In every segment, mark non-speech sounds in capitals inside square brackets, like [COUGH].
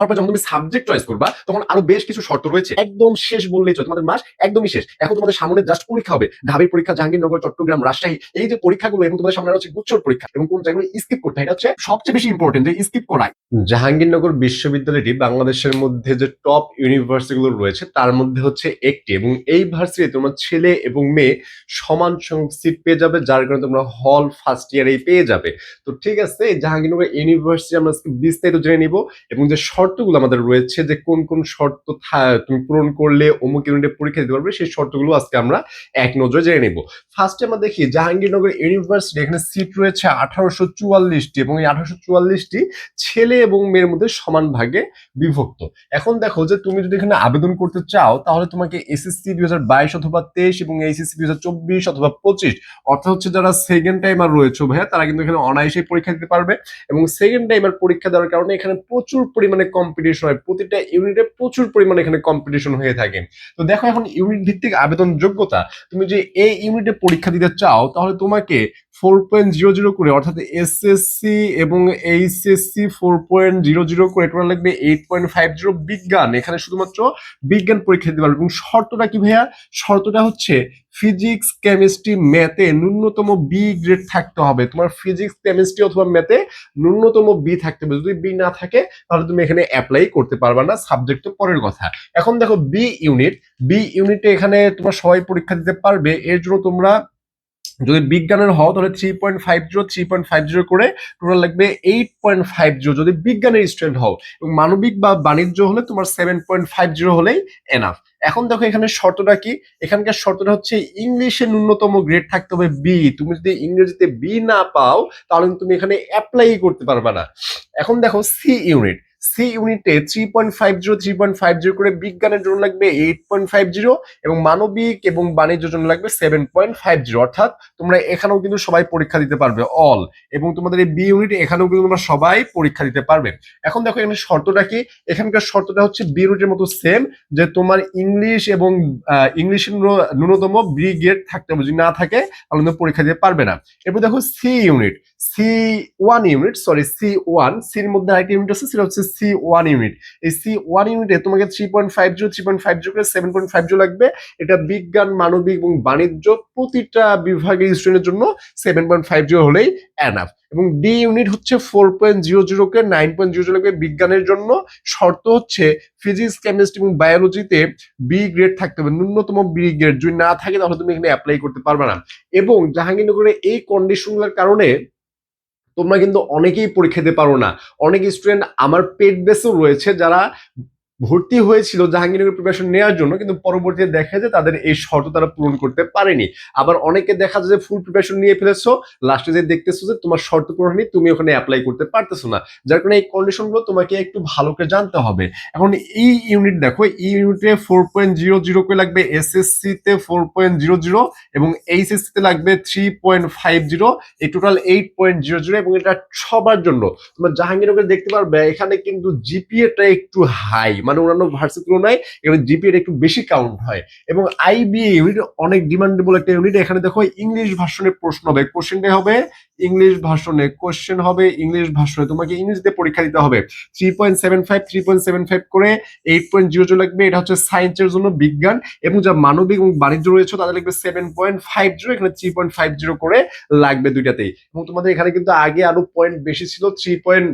তারপর যখন তুমি সাবজেক্ট চয়েস করবা, তখন আরও বেশ কিছু শর্ত রয়েছে। একদম শেষ বললেই চলে, তোমাদের মাস একদমই শেষ। এখন তোমাদের সামনে জাস্ট পরীক্ষা হবে। ঢাবির পরীক্ষা, জাহাঙ্গীরনগর, চট্টগ্রাম, রাজশাহী, এই যে পরীক্ষাগুলো তোমাদের সামনে গুচ্ছর পরীক্ষা, এবং কোন জায়গাগুলো স্কিপ করতে এটা হচ্ছে সবচেয়ে বেশি ইম্পর্টেন্ট যে স্কিপ জাহাঙ্গীরনগর বিশ্ববিদ্যালয়টি বাংলাদেশের মধ্যে যে টপ ইউনিভার্সিটিগুলো রয়েছে, তার মধ্যে হচ্ছে একটি, এবং এই ভার্সিটি তোমার ছেলে এবং মেয়ে সমান সিট পেয়ে যাবে, যার কারণে তোমরা হল ফার্স্ট ইয়ারেই পেয়ে যাবে। তো ঠিক আছে, জাহাঙ্গীরনগর ইউনিভার্সিটি আমরা বিস্তারিত জেনে নিব, এবং যে শর্তগুলো আমাদের রয়েছে যে কোন কোন শর্ত তুমি পূরণ করলে অমুক ইউনিটে পরীক্ষা দিতে পারবে, সেই শর্তগুলো আজকে আমরা এক নজরে জেনে নিব। ফার্স্টে আমরা দেখি জাহাঙ্গীরনগর ইউনিভার্সিটি এখানে সিট রয়েছে আঠারোশো চুয়াল্লিশটি এবং এই আঠারোশো চুয়াল্লিশটি ছেলে এবং মেয়ের মধ্যে সমান ভাগে বিভক্ত। এখন দেখো যে তুমি যদি এখানে আবেদন করতে চাও, তাহলে তোমাকে এসএসসি দুই হাজার বাইশ অথবা তেইশ এবং এইচএসসি দুই হাজার চব্বিশ অথবা পঁচিশ, অর্থাৎ হচ্ছে যারা সেকেন্ড টাইমার রয়েছে ভাইয়া, তারা কিন্তু এখানে অনায়াসে পরীক্ষা দিতে পারবে এবং সেকেন্ড টাইমার পরীক্ষা দেওয়ার কারণে এখানে প্রচুর পরিমাণে কম্পিটিশন হয়, প্রতিটা ইউনিটে প্রচুর পরিমাণে এখানে কম্পিটিশন হয়ে থাকে। তো দেখো এখন ইউনিট ভিত্তিক আবেদন যোগ্যতা তুমি যে এই ইউনিটে পরীক্ষা দিতে চাও, তাহলে তোমাকে ফোর পয়েন্ট জিরো জিরো করে, অর্থাৎ এসএসসি এবং HSC four point zero zero করে টোটাল লাগবে এইট পয়েন্ট ফাইভ জিরো বিজ্ঞান। এখানে শুধুমাত্র বিজ্ঞান পরীক্ষা দিতে পারবে। এবং শর্তটা কি ভাইয়া? শর্তটা হচ্ছে ফিজিক্স কেমিস্ট্রি ম্যাথে ন্যূনতম বি গ্রেড থাকতে হবে। তোমার ফিজিক্স কেমিস্ট্রি অথবা ম্যাথে ন্যূনতম বি থাকতে হবে। যদি বি না থাকে, তাহলে তুমি এখানে অ্যাপ্লাই করতে পারবে না। সাবজেক্ট তো পরের কথা। এখন দেখো বি ইউনিট বি ইউনিটে এখানে তোমার সবাই পরীক্ষা দিতে পারবে। এর জন্য তোমরা যদি বিজ্ঞানের হও, তাহলে three point five zero three point five zero করে টোটাল লাগবে এইট পয়েন্ট ফাইভ জিরো যদি বিজ্ঞানের স্টুডেন্ট হও এবং মানবিক বা বাণিজ্য হলে তোমার সেভেন পয়েন্ট ফাইভ জিরো হলেই এনাফ এখন দেখো এখানে শর্তটা কি? এখানকার শর্তটা হচ্ছে ইংলিশে ন্যূনতম গ্রেড থাকতে হবে বি তুমি যদি ইংরেজিতে বি না পাও, তাহলে তুমি এখানে অ্যাপ্লাই করতে পারবে না। এখন দেখো সি ইউনিট সি ইউনিটে three point five zero three point five zero করে বিজ্ঞানের জন্য লাগবে এইট পয়েন্ট ফাইভ জিরো এবং মানবিক এবং বাণিজ্যের জন্য লাগবে সেভেন পয়েন্ট ফাইভ জিরো অর্থাৎ তোমরা এখানেও কিন্তু সবাই পরীক্ষা দিতে পারবে অল এবং তোমাদের এই বি ইউনিট এখানেও কিন্তু তোমরা সবাই পরীক্ষা দিতে পারবে। এখন দেখো এখানে শর্তটা কি? এখানকার শর্তটা হচ্ছে বি ইউনিটের মতো সেম যে তোমার ইংলিশ এবং ইংলিশের ন্যূনতম বি গ্রেড থাকতে হবে। যদি না থাকে, তাহলে পরীক্ষা দিতে পারবে না। এরপর দেখো C unit C one unit sorry C one সির মধ্যে আরেকটা ইউনিট আছে, সেটা হচ্ছে সি ওয়ান ইউনিট এই সি ওয়ান ইউনিটে তোমাকে three point five zero three point five zero করে সেভেন পয়েন্ট ফাইভ জিরো লাগবে। এটা বিজ্ঞান, মানবিক এবং বাণিজ্য প্রতিটা বিভাগের স্টুডেন্টের জন্য সেভেন পয়েন্ট ফাইভ জিরো হলেই অ্যানাফ এবং ডি ইউনিট হচ্ছে ফোর পয়েন্ট জিরো জিরো কে নাইন পয়েন্ট জিরো জিরো লাগবে বিজ্ঞানের জন্য। শর্ত হচ্ছে ফিজিক্স কেমিস্ট্রি এবং বায়োলজিতে বি গ্রেড থাকতে হবে, ন্যূনতম বি গ্রেড যদি না থাকে তাহলে তুমি এখানে অ্যাপ্লাই করতে পারবে না। এবং জাহাঙ্গীরনগরে এই কন্ডিশনগুলোর কারণে তোমরা কিন্তু অনেকেই পরীক্ষা দিতে পারো না। অনেক স্টুডেন্ট আমার পেট বেসও রয়েছে যারা ভর্তি হয়েছিল জাহাঙ্গীরনগর প্রিপারেশন নেওয়ার জন্য, কিন্তু পরবর্তীতে দেখা যায় তাদের এই শর্ত তারা পূরণ করতে পারেনি। আবার অনেকে দেখা যায় যে ফুল প্রিপারেশন নিয়ে ফেলেছো লাস্টে যে দেখতেছো যে তোমার শর্ত পূরণ তুমি ওখানে অ্যাপ্লাই করতে পারতেছো না। যার কারণে এই কন্ডিশনগুলো তোমাকে একটু ভালো করে জানতে হবে। এখন এই ইউনিট দেখো, এই ইউনিটে ফোর পয়েন্ট জিরো জিরো করে লাগবে এসএসসি তে ফোর পয়েন্ট জিরো জিরো এবং এইচএসসি তে লাগবে থ্রি পয়েন্ট ফাইভ জিরো এই total eight point zero zero এবং এটা সবার জন্য। তোমরা জাহাঙ্গীরনগর দেখতে পারবে, এখানে কিন্তু জিপিএটা একটু হাই মানে অন্যান্য ভার্সির তুলনায় এখানে জিপিএটা একটু বেশি কাউন্ট হয়। এবং আইবিএ ইউনিট অনেক ডিমান্ডেবল একটা ইউনিট এখানে দেখো ইংলিশ ভার্সনের প্রশ্ন হবে কোশ্চেনটা হবে ইংলিশ ভার্সনে কোশ্চেন হবে ইংলিশ ভার্সনে। তোমাকে ইংরেজিতে পরীক্ষা দিতে হবে। Three point seven five three point seven five করে এইট পয়েন্ট জিরো জিরো লাগবে। এটা হচ্ছে সায়েন্সের জন্য বিজ্ঞান। এবং যা মানবিক এবং বাণিজ্য রয়েছে তাদের লাগবে সেভেন পয়েন্ট ফাইভ জিরো এখানে থ্রি পয়েন্ট ফাইভ জিরো করে লাগবে দুইটাতেই। এবং তোমাদের এখানে কিন্তু আগে আরও পয়েন্ট বেশি ছিল থ্রি পয়েন্ট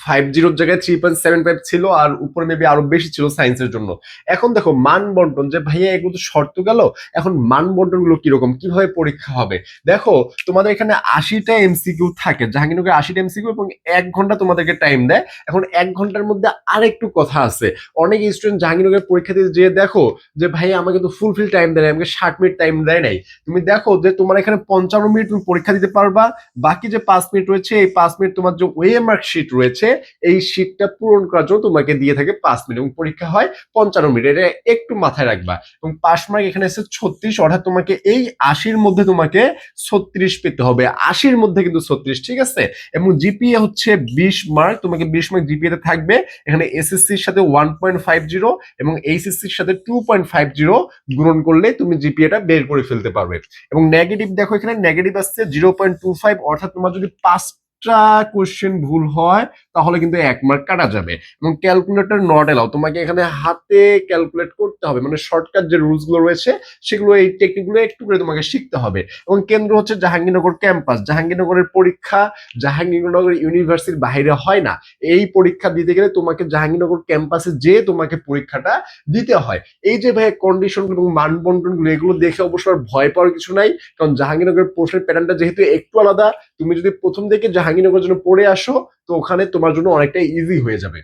ফাইভ জিরোর জায়গায় থ্রি পয়েন্ট সেভেন ফাইভ ছিল আর উপরে মেবি আরও বেশি ছিল সায়েন্সের জন্য। এখন দেখো, মান বন্টন যে ভাইয়া এগুলো তো শর্ত গেল, এখন মান বন্টনগুলো কীরকম, কীভাবে পরীক্ষা হবে? দেখো, তোমাদের এখানে আশিটা এমসিকিউ থাকে, জাহাঙ্গীরনগরে আশিটা এমসিকিউ এবং এক ঘণ্টা তোমাদেরকে টাইম দেয়। এখন এক ঘণ্টার মধ্যে আরেকটু কথা আছে। অনেক স্টুডেন্ট জাহাঙ্গীরনগরের পরীক্ষা দিয়ে যে, দেখো, যে ভাই আমাকে তো ফুলফিল টাইম দেয় আমাকে ষাট মিনিট টাইম দেয় নাই। তুমি দেখো যে তোমার এখানে পঞ্চান্ন মিনিট তুমি পরীক্ষা দিতে পারবা, বাকি যে পাঁচ মিনিট রয়েছে, এই পাঁচ মিনিট তোমার যে ওয়ে মার্ক শিট রয়েছে এই শিটটা পূরণ করার জন্য তোমাকে দিয়ে থাকে পাঁচ মিনিট এবং পরীক্ষা হয় পঞ্চান্ন মিনিট এটা একটু মাথায় রাখবা। এবং পাস মার্ক এখানে এসে ছত্রিশ, অর্থাৎ তোমাকে এই আশির মধ্যে তোমাকে ছত্রিশ পেতে হবে। আশির মধ্যে কিন্তু ছত্রিশ, ঠিক আছে? এবং জিপিএ হচ্ছে বিশ মার্ক তোমাকে বিশ মার্ক জিপিএ তে থাকবে। এখানে এসএসসির সাথে ওয়ান পয়েন্ট ফাইভ জিরো এবং এইচএসসির সাথে টু পয়েন্ট ফাইভ জিরো গুণন করলে তুমি জিপিএটা বের করে ফেলতে পারবে। এবং নেগেটিভ দেখো এখানে নেগেটিভ আসছে জিরো পয়েন্ট টু ফাইভ অর্থাৎ তোমার যদি পাঁচটা কোশ্চেন ভুল হয় তাহলে কিন্তু এক মার্ক কাটা যাবে। এবং ক্যালকুলেটর নট এলাও তোমাকে এখানে হাতে ক্যালকুলেট করতে হবে। মানে শর্টকাট যে রুলসগুলো রয়েছে, সেগুলো এই টেকনিকগুলো একটু করে তোমাকে শিখতে হবে। এবং কেন্দ্র হচ্ছে জাহাঙ্গীরনগর ক্যাম্পাস জাহাঙ্গীরনগরের পরীক্ষা জাহাঙ্গীরনগর ইউনিভার্সিটির বাইরে হয় না। এই পরীক্ষা দিতে গেলে তোমাকে জাহাঙ্গীরনগর ক্যাম্পাসে যে তোমাকে পরীক্ষাটা দিতে হয়। এই যে ভাই কন্ডিশন এবং মানবন্টনগুলো, এগুলো দেখে অবশ্য ভয় পাওয়ার কিছু নাই। কারণ জাহাঙ্গীরনগরের প্রশ্নের প্যাটার্নটা যেহেতু একটু আলাদা, তুমি যদি প্রথম থেকে জাহাঙ্গীরনগরের জন্য পড়ে আসো তো ওখানে তোমার জন্য অনেকটা ইজি হয়ে যাবে।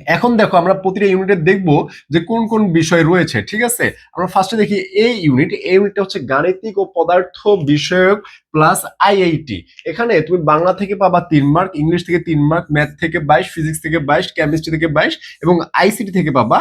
এখন দেখো আমরা প্রতিটা ইউনিটে দেখব যে কোন কোন বিষয় রয়েছে, ঠিক আছে? আমরা ফার্স্টে দেখি এই ইউনিট এই ইউনিটটা হচ্ছে গাণিতিক ও পদার্থ বিষয়ক প্লাস আইআইটি এখানে তুমি বাংলা থেকে পাবা তিন মার্ক ইংলিশ থেকে তিন মার্ক ম্যাথ থেকে বাইশ ফিজিক্স থেকে বাইশ কেমিস্ট্রি থেকে বাইশ এবং আইসিটি থেকে পাবা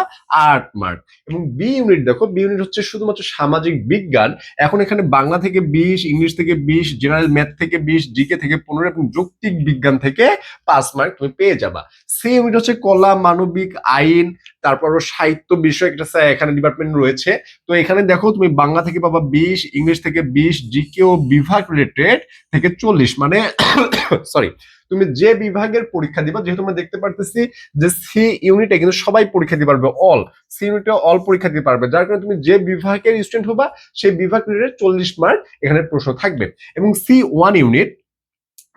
আট মার্ক এবং বি ইউনিট দেখো বি ইউনিট হচ্ছে শুধুমাত্র সামাজিক বিজ্ঞান। এখন এখানে বাংলা থেকে বিশ, ইংলিশ থেকে বিশ জেনারেল ম্যাথ থেকে বিশ জিকে থেকে পনেরো এবং যৌক্তিক বিজ্ঞান থেকে পাঁচ মার্ক তুমি পেয়ে যাবা। সি ইউনিট হচ্ছে কলা মানবিক আইন, তারপর সাহিত্য বিষয় একটা এখানে ডিপার্টমেন্ট রয়েছে। তো এখানে দেখো তুমি বাংলা থেকে পাবা বিশ, ইংলিশ থেকে বিশ জিকে ও বিভাগ রিলেটেড থেকে চল্লিশ। মানে [COUGHS] সরি তুমি যে বিভাগের পরীক্ষা দিবা, যেহেতু আমরা দেখতে পারতেছি যে সি ইউনিটে কিন্তু সবাই পরীক্ষা দিতে পারবে অল সি ইউনিটে অল পরীক্ষা দিতে পারবে। যার কারণে তুমি যে বিভাগের স্টুডেন্ট হবা, সেই বিভাগ রিলেটেড চল্লিশ মার্ক এখানে প্রশ্ন থাকবে। এবং সি ওয়ান ইউনিট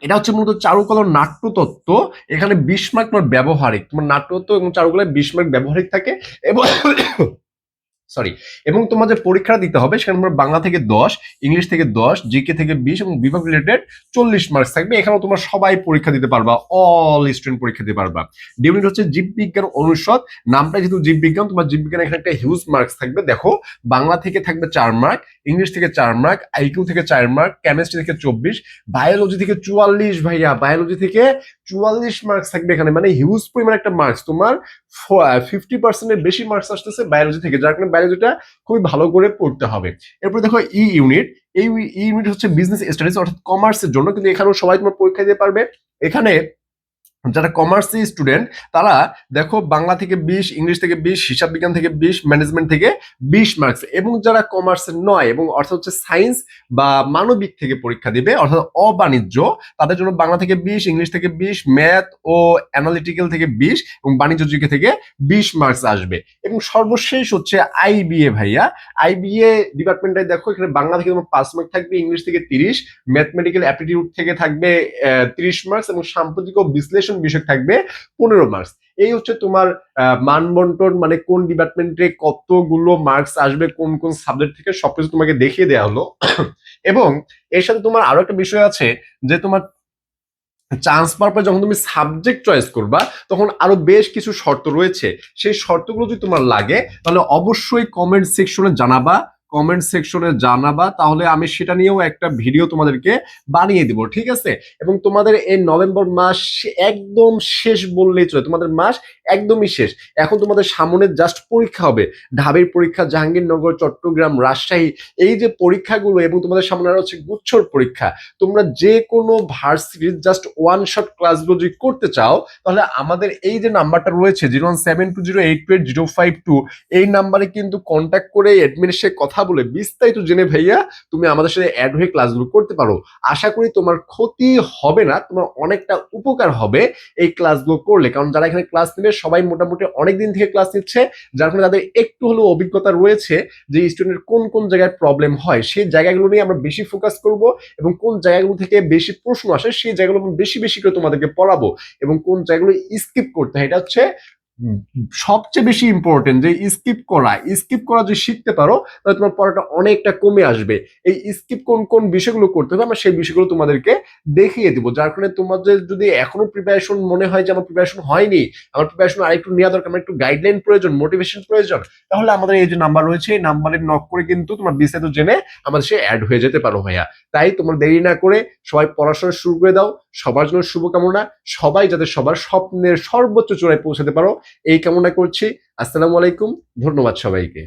এটা হচ্ছে মূলত চারুকলার নাট্যতত্ত্ব। এখানে বিশ তোমার ব্যবহারিক, তোমার নাট্যতত্ত্ব এবং চারুকলায় বিশ ব্যবহারিক থাকে এবং সরি এবং তোমার যে পরীক্ষা দিতে হবে, সেখানে তোমার বাংলা থেকে দশ, ইংলিশ থেকে দশ, জিকে থেকে বিশ এবং বিভাগ রিলেটেড চল্লিশ মার্কস থাকবে। এখানেও তোমরা সবাই পরীক্ষা দিতে পারবা অল স্টুডেন্ট পরীক্ষা দিতে পারবা। ডিউনিট হচ্ছে জীববিজ্ঞান অনুষদ, নামটা যেহেতু জীববিজ্ঞান, তোমার জীববিজ্ঞান এখানে একটা হিউজ মার্কস থাকবে। দেখো, বাংলা থেকে থাকবে চার মার্ক ইংলিশ থেকে চার মার্ক আইকিউ থেকে চার মার্ক কেমিস্ট্রি থেকে চব্বিশ বায়োলজি থেকে চুয়াল্লিশ ভাইয়া বায়োলজি থেকে চুয়াল্লিশ মার্কস থাকবে এখানে। মানে হিউজ পরিমাণ একটা মার্কস তোমার ফিফটি পার্সেন্টের বেশি মার্কস আসতেছে বায়োলজি থেকে, যার কারণে বায়োলজিটা খুবই ভালো করে পড়তে হবে। এরপরে দেখো ই ইউনিট এই ইউনিট হচ্ছে বিজনেস স্টাডিজ অর্থাৎ কমার্সের জন্য। কিন্তু এখানেও সবাই তোমার পরীক্ষা দিতে পারবে। এখানে যারা কমার্সি স্টুডেন্ট তারা দেখো বাংলা থেকে বিশ, ইংলিশ থেকে বিশ, হিসাব বিজ্ঞান থেকে বিশ ম্যানেজমেন্ট থেকে বিশ মার্কস এবং যারা কমার্সের নয় এবং অর্থাৎ হচ্ছে সায়েন্স বা মানবিক থেকে পরীক্ষা দিবে, অর্থাৎ অবাণিজ্য, তাদের জন্য বাংলা থেকে বিশ, ইংলিশ থেকে বিশ ম্যাথ ও অ্যানালিটিক্যাল থেকে বিশ এবং বাণিজ্য জিকে থেকে বিশ মার্কস আসবে। এবং সর্বশেষ হচ্ছে আইবিএ ভাইয়া। আইবিএ ডিপার্টমেন্টে দেখো এখানে বাংলা থেকে তোমার পাঁচ মার্ক থাকবে, ইংলিশ থেকে তিরিশ ম্যাথমেটিক্যাল অ্যাপটিটিউড থেকে থাকবে তিরিশ মার্কস এবং সাম্প্রতিক ও বিশ্লেষণ বিষয় থাকবে পনেরো মার্কস এই হচ্ছে তোমার মানবন্টন মানে কোন ডিপার্টমেন্টে কতগুলো মার্কস আসবে, কোন কোন সাবজেক্ট থেকে সবকিছু তোমাকে দেখিয়ে দেওয়া হলো। [COUGHS] এবং এর সাথে তোমার আরও একটা বিষয় আছে যে তোমার চান্স পাওয়ার পর যখন তুমি সাবজেক্ট চয়েস করবা, তখন আরও বেশ কিছু শর্ত রয়েছে। সেই শর্তগুলো যদি তোমার লাগে, তাহলে অবশ্যই কমেন্ট সেকশনে জানাবা। কমেন্ট সেকশনে জানাবা, তাহলে আমি সেটা নিয়েও একটা ভিডিও তোমাদেরকে বানিয়ে দিব, ঠিক আছে? এবং তোমাদের এই নভেম্বর মাস একদম শেষ বললেই চলে। তোমাদের মাস একদমই শেষ। এখন তোমাদের সামনে জাস্ট পরীক্ষা হবে। ঢাবির পরীক্ষা, জাহাঙ্গীরনগর, চট্টগ্রাম, রাজশাহী, এই যে পরীক্ষাগুলো এবং তোমাদের সামনে আরও হচ্ছে গুচ্ছর পরীক্ষা, তোমরা যে কোনো ভার্সিটির জাস্ট ওয়ান শট ক্লাসগুলো যদি করতে চাও, তাহলে আমাদের এই যে নাম্বারটা রয়েছে zero one seven two zero eight eight zero five two এই নাম্বারে কিন্তু কন্ট্যাক্ট করে অ্যাডমিনের সাথে কথা বলে বিস্তারিত জেনে ভাইয়া তুমি আমাদের সাথে অ্যাড হয়ে ক্লাসগুলো করতে পারো। আশা করি তোমার ক্ষতি হবে না, তোমার অনেকটা উপকার হবে এই ক্লাসগুলো করলে। কারণ যারা এখানে ক্লাস নেবে সবাই মোটামুটি অনেকদিন থেকে ক্লাস নিচ্ছে, যার ফলে তাদের একটু হলেও অভিজ্ঞতা রয়েছে যে স্টুডেন্টের কোন কোন জায়গায় প্রবলেম হয়। সেই জায়গাগুলো নিয়ে আমরা বেশি ফোকাস করব এবং কোন জায়গাগুলো থেকে বেশি প্রশ্ন আসে, সেই জায়গাগুলো বেশি বেশি করে তোমাদেরকে পড়াবো এবং কোন জায়গাগুলো স্কিপ করতে হয়, এটা হচ্ছে সবচেয়ে বেশি ইম্পর্টেন্ট যে স্কিপ করা স্কিপ করা যদি শিখতে পারো, তাহলে তোমার পড়াটা অনেকটা কমে আসবে। এই স্কিপ কোন কোন বিষয়গুলো করতে হবে, আমরা সেই বিষয়গুলো তোমাদেরকে দেখিয়ে দিব। যার কারণে তোমাদের যদি এখনও প্রিপারেশন মনে হয় যে আমার প্রিপারেশন হয়নি, আমার প্রিপারেশন আরেকটু নেওয়া দরকার, আমার একটু গাইডলাইন প্রয়োজন মোটিভেশন প্রয়োজন, তাহলে আমাদের এই যে নাম্বার রয়েছে, এই নাম্বারে নক করে কিন্তু তোমার বিস্তারিত জেনে আমাদের সে অ্যাড হয়ে যেতে পারো ভাইয়া। তাই তোমার দেরি না করে সবাই পড়াশোনা শুরু করে দাও সবার জন্য শুভকামনা সবাই যাতে সবার স্বপ্নের সর্বোচ্চ চূড়ায় পৌঁছাতে পারো, এই কামনা করছি। আসসালামু আলাইকুম, ধন্যবাদ সবাইকে।